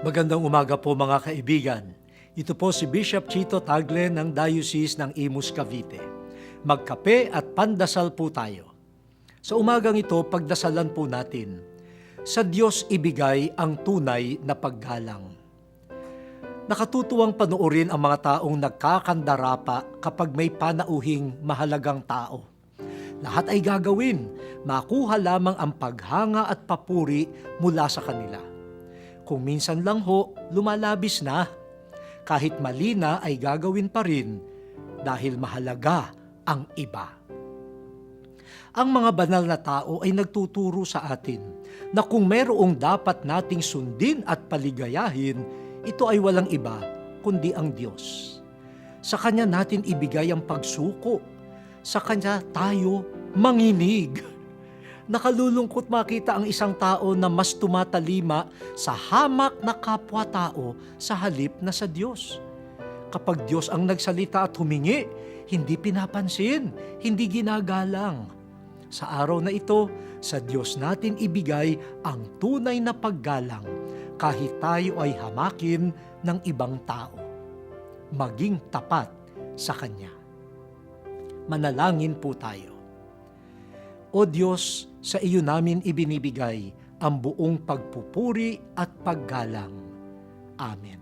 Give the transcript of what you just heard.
Magandang umaga po mga kaibigan. Ito po si Bishop Chito Tagle ng Diocese ng Imus Cavite. Magkape at pandasal po tayo. Sa umagang ito, pagdasalan po natin. Sa Diyos ibigay ang tunay na paggalang. Nakatutuwang panoorin ang mga taong nagkakandarapa kapag may panauhing mahalagang tao. Lahat ay gagawin, makuha lamang ang paghanga at papuri mula sa kanila. Kung minsan lang ho, lumalabis na. Kahit mali na ay gagawin pa rin dahil mahalaga ang iba. Ang mga banal na tao ay nagtuturo sa atin na kung mayroong dapat nating sundin at paligayahin, ito ay walang iba kundi ang Diyos. Sa Kanya natin ibigay ang pagsuko. Sa Kanya tayo manginig. Nakalulungkot makita ang isang tao na mas tumatalima sa hamak na kapwa-tao sa halip na sa Diyos. Kapag Diyos ang nagsalita at humingi, hindi pinapansin, hindi ginagalang. Sa araw na ito, sa Diyos natin ibigay ang tunay na paggalang kahit tayo ay hamakin ng ibang tao. Maging tapat sa Kanya. Manalangin po tayo. O Diyos, sa iyo namin ibinibigay ang buong pagpupuri at paggalang. Amen.